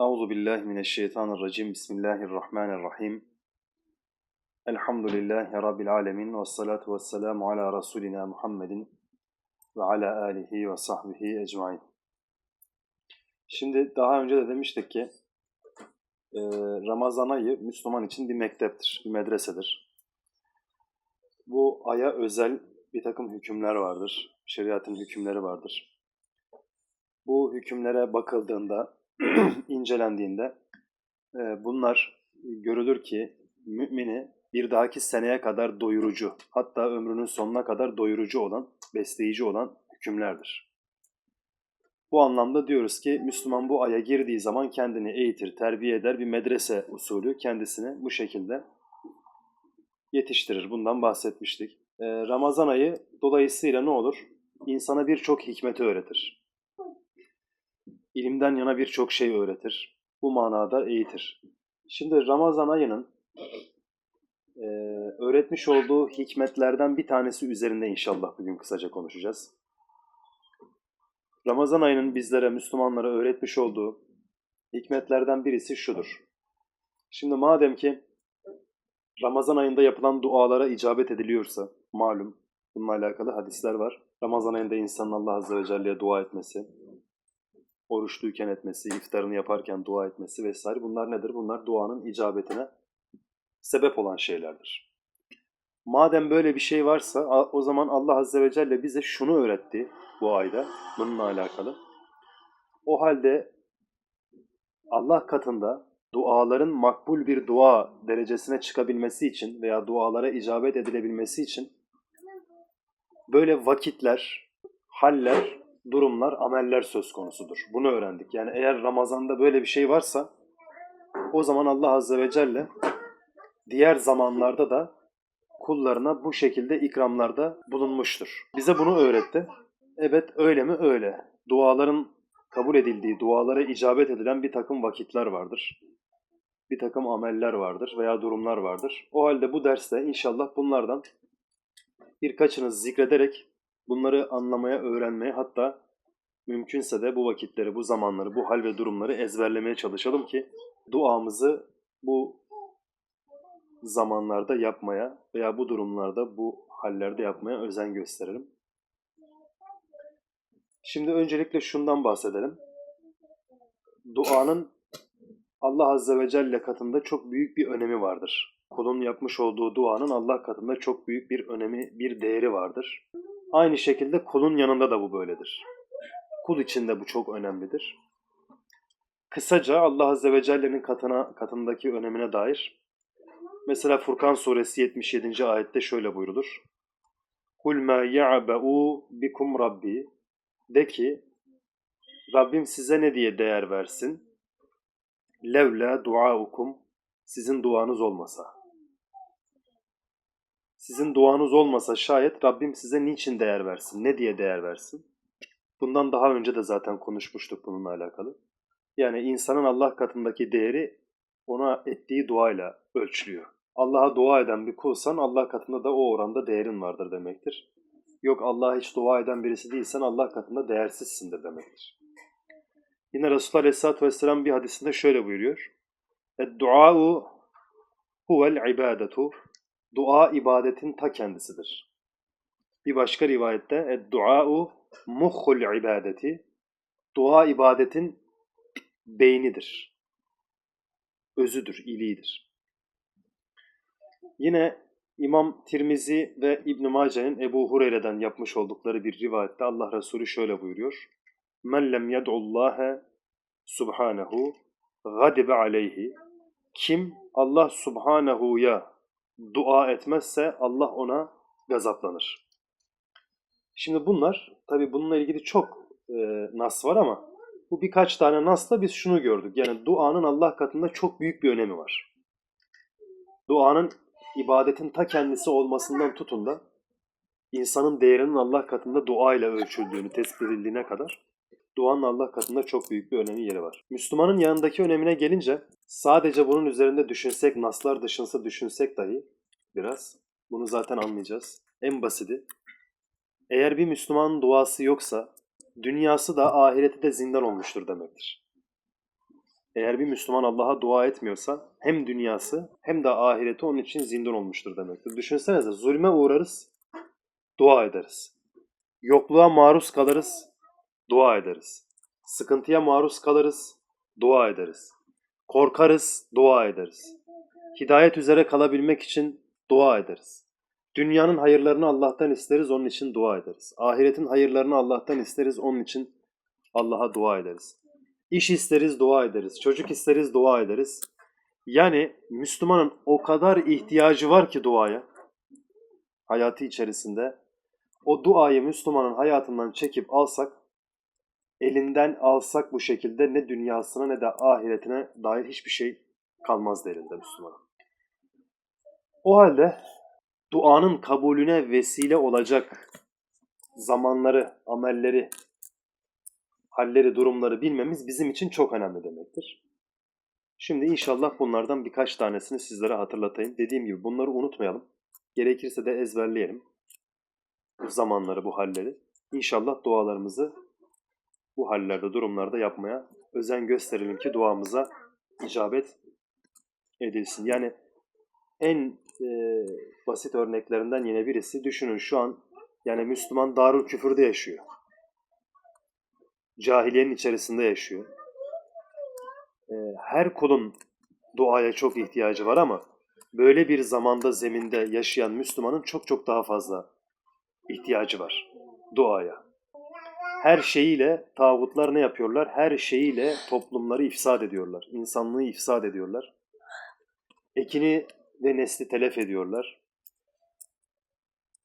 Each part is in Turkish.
Euzu billahi mineşşeytanirracim. Bismillahirrahmanirrahim. Elhamdülillahi rabbil alamin ve salatu vesselamu ala rasulina Muhammedin ve ala alihi ve sahbihi ecmaîn. Şimdi daha önce de demiştik ki e, Ramazan ayı Müslüman için bir mekteptir, bir medresedir. Bu aya özel bir takım hükümler vardır. Şeriatın hükümleri vardır. Bu hükümlere bakıldığında, incelendiğinde e, bunlar görülür ki mümini bir dahaki seneye kadar doyurucu, hatta ömrünün sonuna kadar doyurucu olan, besleyici olan hükümlerdir. Bu anlamda diyoruz ki Müslüman bu aya girdiği zaman kendini eğitir, terbiye eder, bir medrese usulü kendisini bu şekilde yetiştirir. Bundan bahsetmiştik. Ee, Ramazan ayı dolayısıyla ne olur? İnsana birçok hikmeti öğretir. İlimden yana birçok şey öğretir. Bu manada eğitir. Şimdi Ramazan ayının e, öğretmiş olduğu hikmetlerden bir tanesi üzerinde inşallah bugün kısaca konuşacağız. Ramazan ayının bizlere, Müslümanlara öğretmiş olduğu hikmetlerden birisi şudur. Şimdi madem ki Ramazan ayında yapılan dualara icabet ediliyorsa, malum bununla alakalı hadisler var. Ramazan ayında insanın Allah Azze ve Celle'ye dua etmesi, oruçluyken etmesi, iftarını yaparken dua etmesi vesaire bunlar nedir? Bunlar duanın icabetine sebep olan şeylerdir. Madem böyle bir şey varsa o zaman Allah Azze ve Celle bize şunu öğretti bu ayda bununla alakalı. O halde Allah katında duaların makbul bir dua derecesine çıkabilmesi için veya dualara icabet edilebilmesi için böyle vakitler, haller, durumlar, ameller söz konusudur. Bunu öğrendik. Yani eğer Ramazan'da böyle bir şey varsa o zaman Allah Azze ve Celle diğer zamanlarda da kullarına bu şekilde ikramlarda bulunmuştur. Bize bunu öğretti. Evet öyle mi? Öyle. Duaların kabul edildiği, dualara icabet edilen bir takım vakitler vardır. Bir takım ameller vardır veya durumlar vardır. O halde bu derste inşallah bunlardan birkaçını zikrederek bunları anlamaya, öğrenmeye hatta mümkünse de bu vakitleri, bu zamanları, bu hal ve durumları ezberlemeye çalışalım ki duamızı bu zamanlarda yapmaya veya bu durumlarda, bu hallerde yapmaya özen gösterelim. Şimdi öncelikle şundan bahsedelim. Duanın Allah Azze ve Celle katında çok büyük bir önemi vardır. Kulun yapmış olduğu duanın Allah katında çok büyük bir önemi, bir değeri vardır. Aynı şekilde kulun yanında da bu böyledir. Kul için de bu çok önemlidir. Kısaca Allah Azze ve Celle'nin katına, katındaki önemine dair mesela Furkan suresi 77. ayette şöyle buyrulur. Kul ma ya'ba'u bikum rabbi de ki Rabbim size ne diye değer versin? Levla duaukum sizin duanız olmasa. Sizin duanız olmasa şayet Rabbim size niçin değer versin? Ne diye değer versin? Bundan daha önce de zaten konuşmuştuk bununla alakalı. Yani insanın Allah katındaki değeri ona ettiği duayla ölçülüyor. Allah'a dua eden bir kulsan Allah katında da o oranda değerin vardır demektir. Yok Allah'a hiç dua eden birisi değilsen Allah katında değersizsindir demektir. Yine Resulullah Aleyhisselatü Vesselam bir hadisinde şöyle buyuruyor. Dua'u huvel ibadetu. Dua ibadetin ta kendisidir. Bir başka rivayette dua'u muhul ibadeti. Dua ibadetin beynidir. Özüdür, iliğidir. Yine İmam Tirmizi ve İbn Mace'nin Ebu Hureyre'den yapmış oldukları bir rivayette Allah Resulü şöyle buyuruyor. Men lem yed'ullâhe subhanehu gadibe aleyhi. Kim Allah subhanehu'ya dua etmezse Allah ona gazaplanır. Şimdi bunlar, tabi bununla ilgili çok e, nas var ama bu birkaç tane nasla biz şunu gördük. Yani duanın Allah katında çok büyük bir önemi var. Duanın ibadetin ta kendisi olmasından tutun da insanın değerinin Allah katında dua ile ölçüldüğünü tespit edildiğine kadar duanın Allah katında çok büyük bir önemi yeri var. Müslümanın yanındaki önemine gelince sadece bunun üzerinde düşünsek, naslar dışınsa düşünsek dahi biraz bunu zaten anlayacağız. En basiti eğer bir Müslümanın duası yoksa dünyası da ahireti de zindan olmuştur demektir. Eğer bir Müslüman Allah'a dua etmiyorsa hem dünyası hem de ahireti onun için zindan olmuştur demektir. Düşünsenize zulme uğrarız, dua ederiz. Yokluğa maruz kalırız, dua ederiz. Sıkıntıya maruz kalırız, dua ederiz. Korkarız, dua ederiz. Hidayet üzere kalabilmek için dua ederiz. Dünyanın hayırlarını Allah'tan isteriz, onun için dua ederiz. Ahiretin hayırlarını Allah'tan isteriz, onun için Allah'a dua ederiz. İş isteriz, dua ederiz. Çocuk isteriz, dua ederiz. Yani Müslümanın o kadar ihtiyacı var ki duaya hayatı içerisinde. O duayı Müslümanın hayatından çekip alsak, elinden alsak bu şekilde ne dünyasına ne de ahiretine dair hiçbir şey kalmaz elinde Müslümanın. O halde duanın kabulüne vesile olacak zamanları, amelleri, halleri, durumları bilmemiz bizim için çok önemli demektir. Şimdi inşallah bunlardan birkaç tanesini sizlere hatırlatayım. Dediğim gibi bunları unutmayalım. Gerekirse de ezberleyelim. Bu zamanları, bu halleri. İnşallah dualarımızı bu hallerde, durumlarda yapmaya özen gösterelim ki duamıza icabet edilsin. Yani en e, basit örneklerinden yine birisi düşünün şu an yani Müslüman darul küfürde yaşıyor. Cahiliyenin içerisinde yaşıyor. E, her kulun duaya çok ihtiyacı var ama böyle bir zamanda zeminde yaşayan Müslümanın çok çok daha fazla ihtiyacı var duaya. Her şeyiyle tağutlar ne yapıyorlar? Her şeyiyle toplumları ifsad ediyorlar. İnsanlığı ifsad ediyorlar. Ekini ve nesli telef ediyorlar.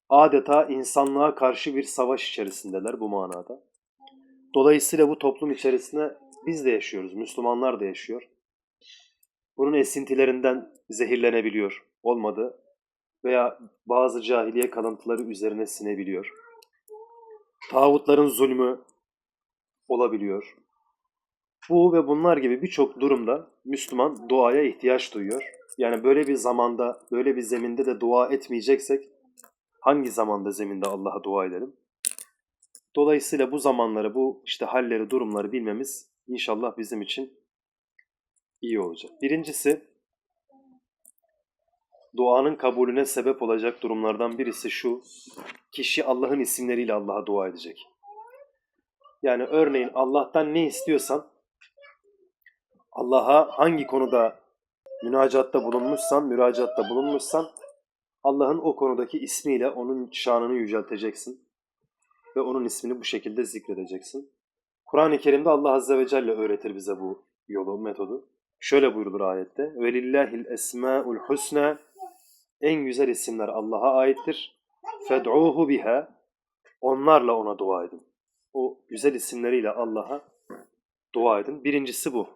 Adeta insanlığa karşı bir savaş içerisindeler bu manada. Dolayısıyla bu toplum içerisinde biz de yaşıyoruz, Müslümanlar da yaşıyor. Bunun esintilerinden zehirlenebiliyor, olmadı veya bazı cahiliye kalıntıları üzerine sinebiliyor. Tağutların zulmü olabiliyor. Bu ve bunlar gibi birçok durumda Müslüman duaya ihtiyaç duyuyor. Yani böyle bir zamanda, böyle bir zeminde de dua etmeyeceksek hangi zamanda zeminde Allah'a dua edelim? Dolayısıyla bu zamanları, bu işte halleri, durumları bilmemiz inşallah bizim için iyi olacak. Birincisi duanın kabulüne sebep olacak durumlardan birisi şu. Kişi Allah'ın isimleriyle Allah'a dua edecek. Yani örneğin Allah'tan ne istiyorsan Allah'a hangi konuda münacatta bulunmuşsan, müracaatta bulunmuşsan Allah'ın o konudaki ismiyle onun şanını yücelteceksin ve onun ismini bu şekilde zikredeceksin. Kur'an-ı Kerim'de Allah Azze ve Celle öğretir bize bu yolu, metodu. Şöyle buyurulur ayette. وَلِلَّهِ الْاَسْمَاءُ الْحُسْنَى en güzel isimler Allah'a aittir. Fed'uhu biha. Onlarla ona dua edin. O güzel isimleriyle Allah'a dua edin. Birincisi bu.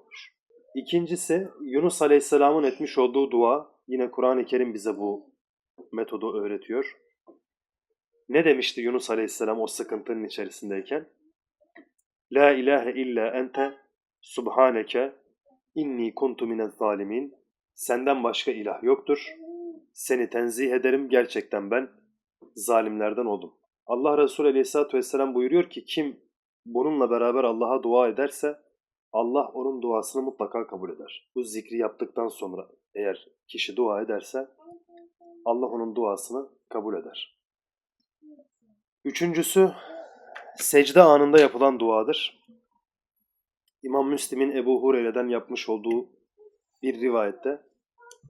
İkincisi Yunus Aleyhisselam'ın etmiş olduğu dua. Yine Kur'an-ı Kerim bize bu metodu öğretiyor. Ne demişti Yunus Aleyhisselam o sıkıntının içerisindeyken? La ilahe illa ente subhaneke inni kuntu minez zalimin. Senden başka ilah yoktur. Seni tenzih ederim. Gerçekten ben zalimlerden oldum. Allah Resulü Aleyhisselatü Vesselam buyuruyor ki kim bununla beraber Allah'a dua ederse Allah onun duasını mutlaka kabul eder. Bu zikri yaptıktan sonra eğer kişi dua ederse Allah onun duasını kabul eder. Üçüncüsü secde anında yapılan duadır. İmam Müslim'in Ebu Hureyre'den yapmış olduğu bir rivayette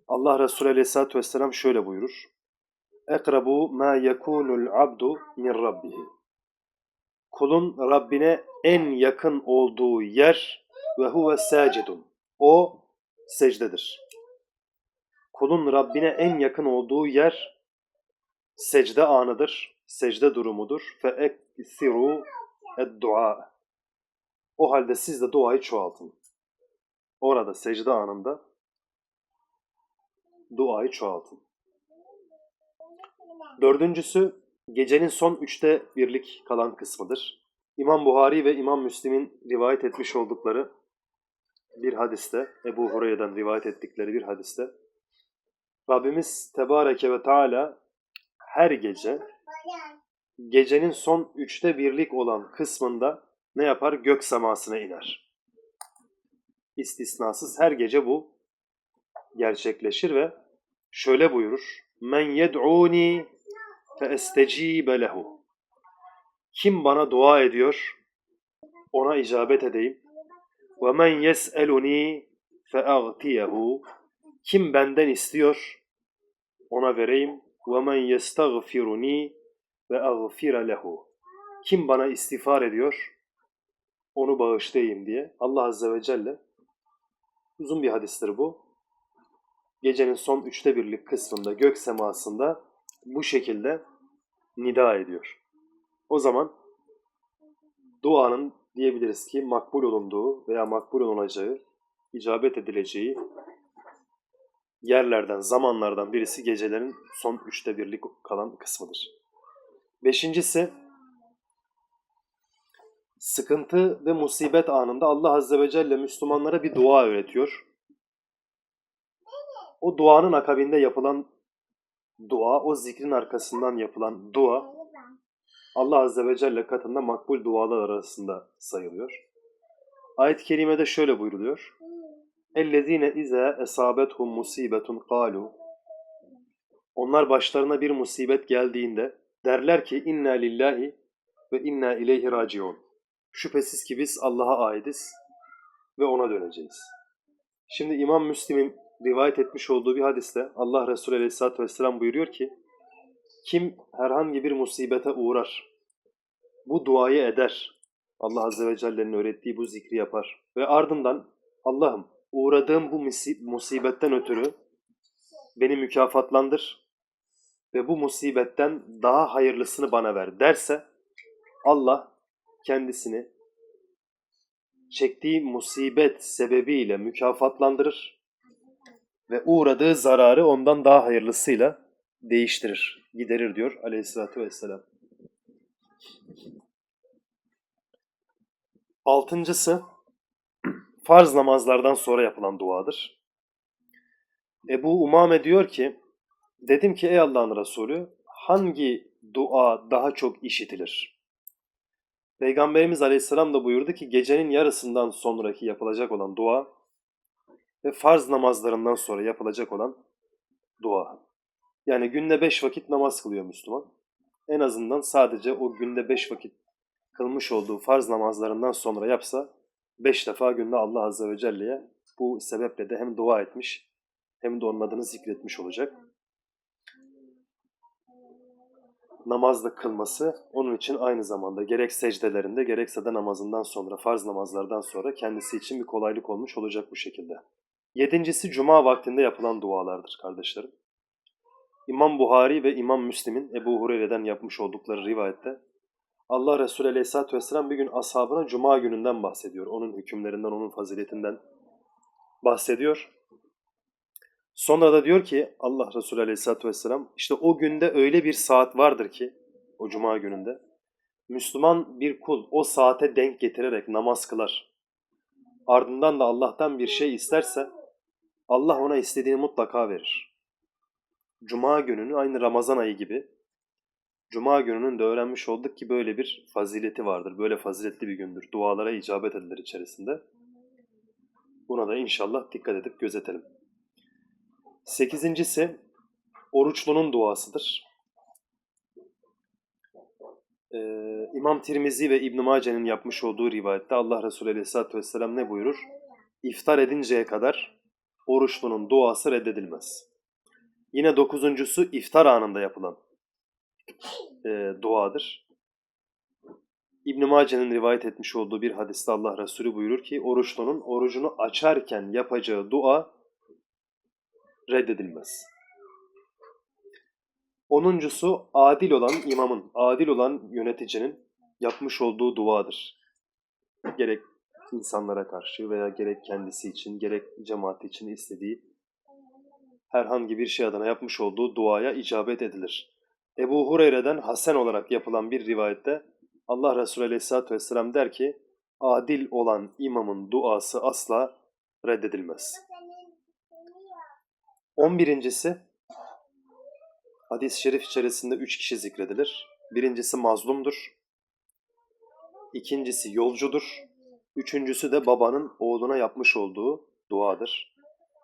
Allah Resulü Aleyhisselatü Vesselam şöyle buyurur. Ekrabu ma yekunul abdu min rabbihi. Kulun Rabbine en yakın olduğu yer ve huve sacidun. O secdedir. Kulun Rabbine en yakın olduğu yer secde anıdır, secde durumudur. Fe eksiru dua. O halde siz de duayı çoğaltın. Orada secde anında duayı çoğaltın. Dördüncüsü gecenin son üçte birlik kalan kısmıdır. İmam Buhari ve İmam Müslim'in rivayet etmiş oldukları bir hadiste, Ebu Hureyre'den rivayet ettikleri bir hadiste Rabbimiz Tebareke ve Teala her gece gecenin son üçte birlik olan kısmında ne yapar? Gök semasına iner. istisnasız her gece bu gerçekleşir ve şöyle buyurur. Men yed'uni fe estecibe lehu. Kim bana dua ediyor, ona icabet edeyim. Ve men yes'eluni fe agtiyehu. Kim benden istiyor, ona vereyim. Ve men yestagfiruni ve agfire lehu. Kim bana istiğfar ediyor, onu bağışlayayım diye Allah Azze ve Celle uzun bir hadistir bu. Gecenin son üçte birlik kısmında gök semasında bu şekilde nida ediyor. O zaman duanın diyebiliriz ki makbul olunduğu veya makbul olunacağı, icabet edileceği yerlerden, zamanlardan birisi gecelerin son üçte birlik kalan kısmıdır. Beşincisi, sıkıntı ve musibet anında Allah Azze ve Celle Müslümanlara bir dua öğretiyor. O duanın akabinde yapılan dua, o zikrin arkasından yapılan dua Allah Azze ve Celle katında makbul dualar arasında sayılıyor. Ayet-i Kerime'de şöyle buyruluyor. اَلَّذ۪ينَ اِذَا اَسَابَتْهُمْ مُسِيبَةٌ قَالُوا Onlar başlarına bir musibet geldiğinde derler ki inna lillahi ve inna ileyhi raciun. Şüphesiz ki biz Allah'a aidiz ve ona döneceğiz. Şimdi İmam Müslim'in rivayet etmiş olduğu bir hadiste Allah Resulü Aleyhisselatü Vesselam buyuruyor ki kim herhangi bir musibete uğrar, bu duayı eder, Allah Azze ve Celle'nin öğrettiği bu zikri yapar. Ve ardından Allah'ım uğradığım bu musi- musibetten ötürü beni mükafatlandır ve bu musibetten daha hayırlısını bana ver derse Allah kendisini çektiği musibet sebebiyle mükafatlandırır ve uğradığı zararı ondan daha hayırlısıyla değiştirir, giderir diyor aleyhissalatü vesselam. Altıncısı farz namazlardan sonra yapılan duadır. Ebu Umame diyor ki, dedim ki ey Allah'ın Resulü hangi dua daha çok işitilir? Peygamberimiz Aleyhisselam da buyurdu ki gecenin yarısından sonraki yapılacak olan dua ve farz namazlarından sonra yapılacak olan dua. Yani günde beş vakit namaz kılıyor Müslüman. En azından sadece o günde beş vakit kılmış olduğu farz namazlarından sonra yapsa beş defa günde Allah Azze ve Celle'ye bu sebeple de hem dua etmiş hem de onun adını zikretmiş olacak. Namazda kılması onun için aynı zamanda gerek secdelerinde gerekse de namazından sonra, farz namazlardan sonra kendisi için bir kolaylık olmuş olacak bu şekilde. Yedincisi cuma vaktinde yapılan dualardır kardeşlerim. İmam Buhari ve İmam Müslim'in Ebu Hureyre'den yapmış oldukları rivayette Allah Resulü Aleyhisselatü Vesselam bir gün ashabına cuma gününden bahsediyor. Onun hükümlerinden, onun faziletinden bahsediyor. Sonra da diyor ki Allah Resulü Aleyhisselatü Vesselam işte o günde öyle bir saat vardır ki o cuma gününde Müslüman bir kul o saate denk getirerek namaz kılar. Ardından da Allah'tan bir şey isterse Allah ona istediğini mutlaka verir. Cuma gününü aynı Ramazan ayı gibi Cuma gününün de öğrenmiş olduk ki böyle bir fazileti vardır. Böyle faziletli bir gündür. Dualara icabet edilir içerisinde. Buna da inşallah dikkat edip gözetelim. Sekizincisi oruçlunun duasıdır. Ee, İmam Tirmizi ve İbn Mace'nin yapmış olduğu rivayette Allah Resulü Aleyhisselatü Vesselam ne buyurur? İftar edinceye kadar oruçlunun duası reddedilmez. Yine dokuzuncusu iftar anında yapılan e, duadır. İbn Mace'nin rivayet etmiş olduğu bir hadiste Allah Resulü buyurur ki oruçlunun orucunu açarken yapacağı dua reddedilmez. Onuncusu adil olan imamın, adil olan yöneticinin yapmış olduğu duadır. Gerek insanlara karşı veya gerek kendisi için, gerek cemaati için istediği herhangi bir şey adına yapmış olduğu duaya icabet edilir. Ebu Hureyre'den Hasan olarak yapılan bir rivayette Allah Resulü Aleyhisselatü Vesselam der ki adil olan imamın duası asla reddedilmez. On birincisi hadis-i şerif içerisinde üç kişi zikredilir. Birincisi mazlumdur. İkincisi yolcudur. Üçüncüsü de babanın oğluna yapmış olduğu duadır.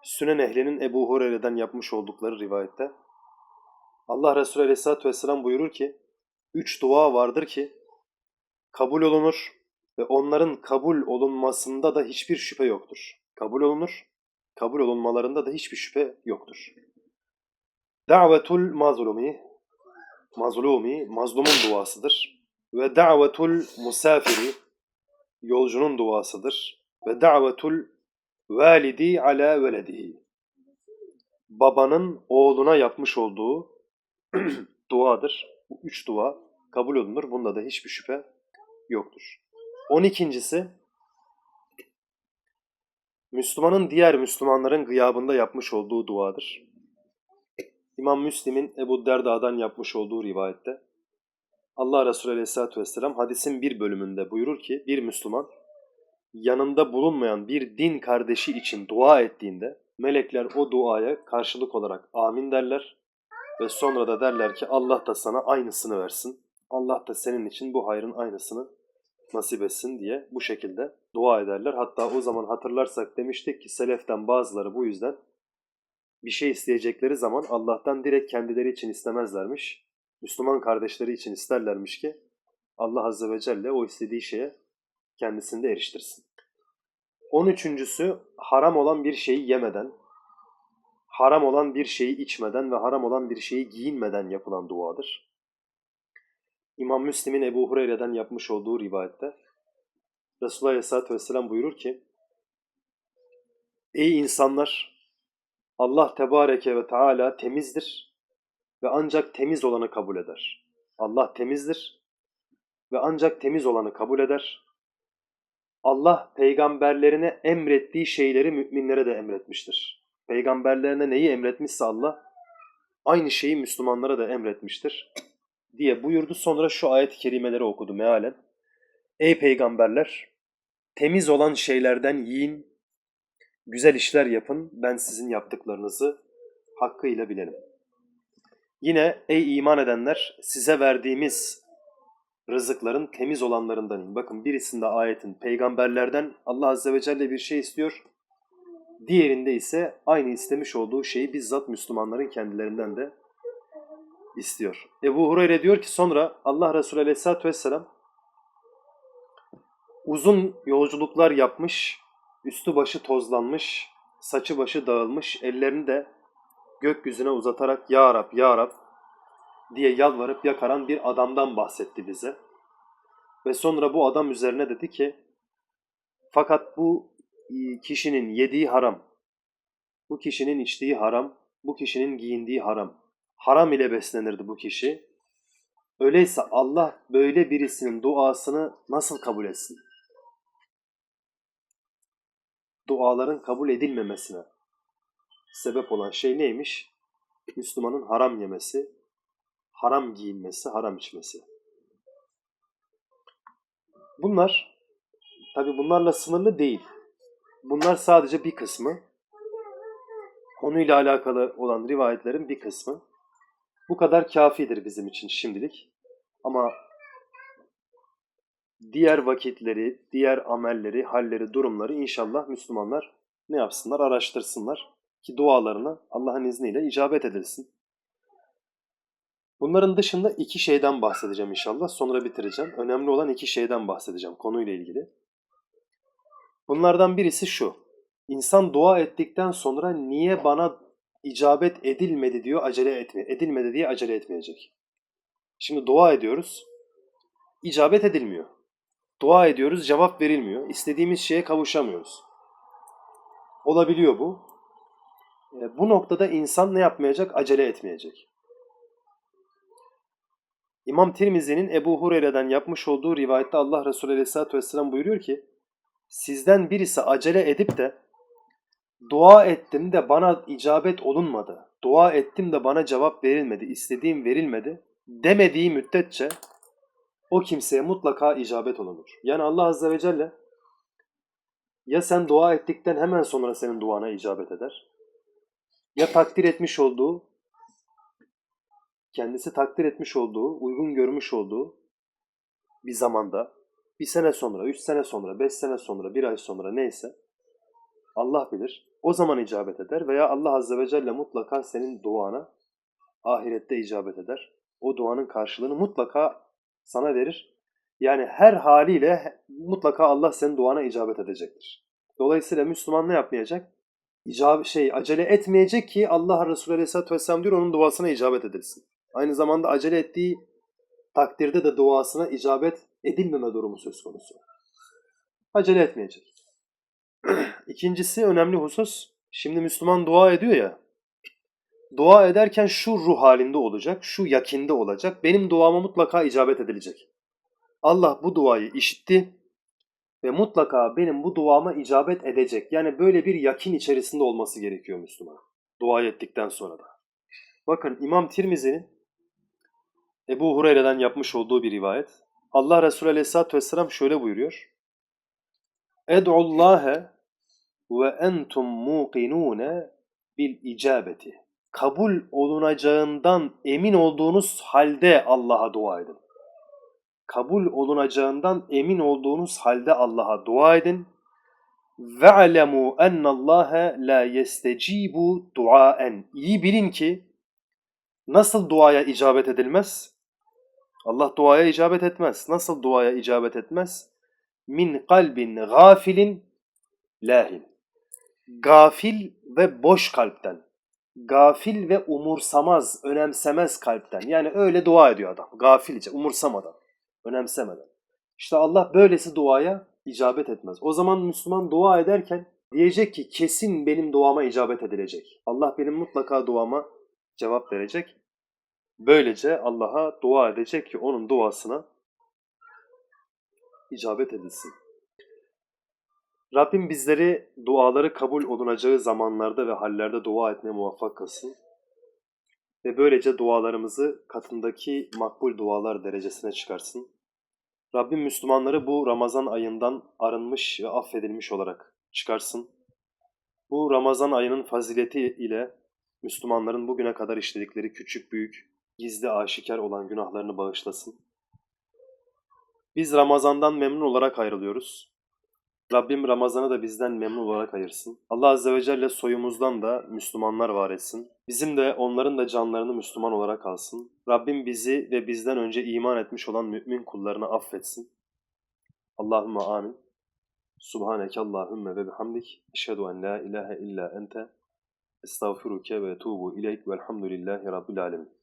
Sünen ehlinin Ebu Hureyre'den yapmış oldukları rivayette Allah Resulü Aleyhisselatü Vesselam buyurur ki üç dua vardır ki kabul olunur ve onların kabul olunmasında da hiçbir şüphe yoktur. Kabul olunur, kabul olunmalarında da hiçbir şüphe yoktur. Da'vetul mazlumi, mazlumi, mazlumun duasıdır. Ve da'vetul musafiri, yolcunun duasıdır. Ve da'vetul validi ala veledihi, babanın oğluna yapmış olduğu duadır. Bu üç dua kabul olunur. Bunda da hiçbir şüphe yoktur. On ikincisi, Müslümanın diğer Müslümanların gıyabında yapmış olduğu duadır. İmam Müslim'in Ebu Derda'dan yapmış olduğu rivayette Allah Resulü Aleyhisselatü Vesselam hadisin bir bölümünde buyurur ki bir Müslüman yanında bulunmayan bir din kardeşi için dua ettiğinde melekler o duaya karşılık olarak amin derler ve sonra da derler ki Allah da sana aynısını versin. Allah da senin için bu hayrın aynısını nasip etsin diye bu şekilde dua ederler. Hatta o zaman hatırlarsak demiştik ki seleften bazıları bu yüzden bir şey isteyecekleri zaman Allah'tan direkt kendileri için istemezlermiş. Müslüman kardeşleri için isterlermiş ki Allah Azze ve Celle o istediği şeye kendisinde eriştirsin. On üçüncüsü haram olan bir şeyi yemeden, haram olan bir şeyi içmeden ve haram olan bir şeyi giyinmeden yapılan duadır. İmam Müslim'in Ebu Hureyre'den yapmış olduğu rivayette Resulullah Aleyhisselatü Vesselam buyurur ki Ey insanlar! Allah Tebareke ve Teala temizdir ve ancak temiz olanı kabul eder. Allah temizdir ve ancak temiz olanı kabul eder. Allah peygamberlerine emrettiği şeyleri müminlere de emretmiştir. Peygamberlerine neyi emretmişse Allah aynı şeyi Müslümanlara da emretmiştir diye buyurdu. Sonra şu ayet-i kerimeleri okudu mealen. Ey peygamberler! Temiz olan şeylerden yiyin, güzel işler yapın, ben sizin yaptıklarınızı hakkıyla bilelim. Yine ey iman edenler size verdiğimiz rızıkların temiz olanlarından. Bakın birisinde ayetin peygamberlerden Allah Azze ve Celle bir şey istiyor. Diğerinde ise aynı istemiş olduğu şeyi bizzat Müslümanların kendilerinden de istiyor. Ebu Hureyre diyor ki sonra Allah Resulü Aleyhisselatü Vesselam uzun yolculuklar yapmış, üstü başı tozlanmış, saçı başı dağılmış, ellerini de gökyüzüne uzatarak Ya Rab, Ya Rab diye yalvarıp yakaran bir adamdan bahsetti bize. Ve sonra bu adam üzerine dedi ki fakat bu kişinin yediği haram, bu kişinin içtiği haram, bu kişinin giyindiği haram. Haram ile beslenirdi bu kişi. Öyleyse Allah böyle birisinin duasını nasıl kabul etsin? Duaların kabul edilmemesine sebep olan şey neymiş? Müslümanın haram yemesi, haram giyinmesi, haram içmesi. Bunlar tabi bunlarla sınırlı değil. Bunlar sadece bir kısmı. Konuyla alakalı olan rivayetlerin bir kısmı. Bu kadar kafidir bizim için şimdilik. Ama diğer vakitleri, diğer amelleri, halleri, durumları inşallah Müslümanlar ne yapsınlar? Araştırsınlar ki dualarına Allah'ın izniyle icabet edilsin. Bunların dışında iki şeyden bahsedeceğim inşallah. Sonra bitireceğim. Önemli olan iki şeyden bahsedeceğim konuyla ilgili. Bunlardan birisi şu. İnsan dua ettikten sonra niye bana icabet edilmedi diyor acele etme edilmedi diye acele etmeyecek. Şimdi dua ediyoruz. icabet edilmiyor. Dua ediyoruz, cevap verilmiyor. İstediğimiz şeye kavuşamıyoruz. Olabiliyor bu. Bu noktada insan ne yapmayacak? Acele etmeyecek. İmam Tirmizi'nin Ebu Hureyre'den yapmış olduğu rivayette Allah Resulü Aleyhisselatü Vesselam buyuruyor ki sizden birisi acele edip de dua ettim de bana icabet olunmadı, dua ettim de bana cevap verilmedi, istediğim verilmedi demediği müddetçe o kimseye mutlaka icabet olunur. Yani Allah Azze ve Celle ya sen dua ettikten hemen sonra senin duana icabet eder ya takdir etmiş olduğu kendisi takdir etmiş olduğu, uygun görmüş olduğu bir zamanda Bir sene sonra, üç sene sonra, beş sene sonra, bir ay sonra neyse Allah bilir. O zaman icabet eder veya Allah Azze ve Celle mutlaka senin duana ahirette icabet eder. O duanın karşılığını mutlaka sana verir. Yani her haliyle mutlaka Allah senin duana icabet edecektir. Dolayısıyla Müslüman ne yapmayacak? İcab şey acele etmeyecek ki Allah Resulü Aleyhisselatü Vesselam diyor onun duasına icabet edilsin. Aynı zamanda acele ettiği takdirde de duasına icabet edilmeme durumu söz konusu. Acele etmeyecek. İkincisi önemli husus. Şimdi Müslüman dua ediyor ya. Dua ederken şu ruh halinde olacak, şu yakinde olacak. Benim duama mutlaka icabet edilecek. Allah bu duayı işitti ve mutlaka benim bu duama icabet edecek. Yani böyle bir yakin içerisinde olması gerekiyor Müslüman. Dua ettikten sonra da. Bakın İmam Tirmizi'nin Ebu Hureyre'den yapmış olduğu bir rivayet. Allah Resulü Aleyhisselatü Vesselam şöyle buyuruyor. Ed'ullâhe ve entum muqinûne bil icabeti. Kabul olunacağından emin olduğunuz halde Allah'a dua edin. Kabul olunacağından emin olduğunuz halde Allah'a dua edin. Ve alemu ennallâhe la yestecibu duaen. İyi bilin ki nasıl duaya icabet edilmez? Allah duaya icabet etmez. Nasıl duaya icabet etmez? Min kalbin gafilin lahin. Gafil ve boş kalpten. Gafil ve umursamaz, önemsemez kalpten. Yani öyle dua ediyor adam. Gafilce, umursamadan, önemsemeden. İşte Allah böylesi duaya icabet etmez. O zaman Müslüman dua ederken diyecek ki kesin benim duama icabet edilecek. Allah benim mutlaka duama cevap verecek. Böylece Allah'a dua edecek ki onun duasına icabet edilsin. Rabbim bizleri duaları kabul olunacağı zamanlarda ve hallerde dua etmeye muvaffak kılsın. Ve böylece dualarımızı katındaki makbul dualar derecesine çıkarsın. Rabbim Müslümanları bu Ramazan ayından arınmış ve affedilmiş olarak çıkarsın. Bu Ramazan ayının fazileti ile Müslümanların bugüne kadar işledikleri küçük büyük, gizli aşikar olan günahlarını bağışlasın. Biz Ramazan'dan memnun olarak ayrılıyoruz. Rabbim Ramazan'ı da bizden memnun olarak ayırsın. Allah Azze ve Celle soyumuzdan da Müslümanlar var etsin. Bizim de onların da canlarını Müslüman olarak alsın. Rabbim bizi ve bizden önce iman etmiş olan mümin kullarını affetsin. Allahümme amin. Subhaneke Allahümme ve bihamdik. Eşhedü en la ilahe illa ente. Estağfiruke ve etubu ileyk velhamdülillahi rabbil alemin.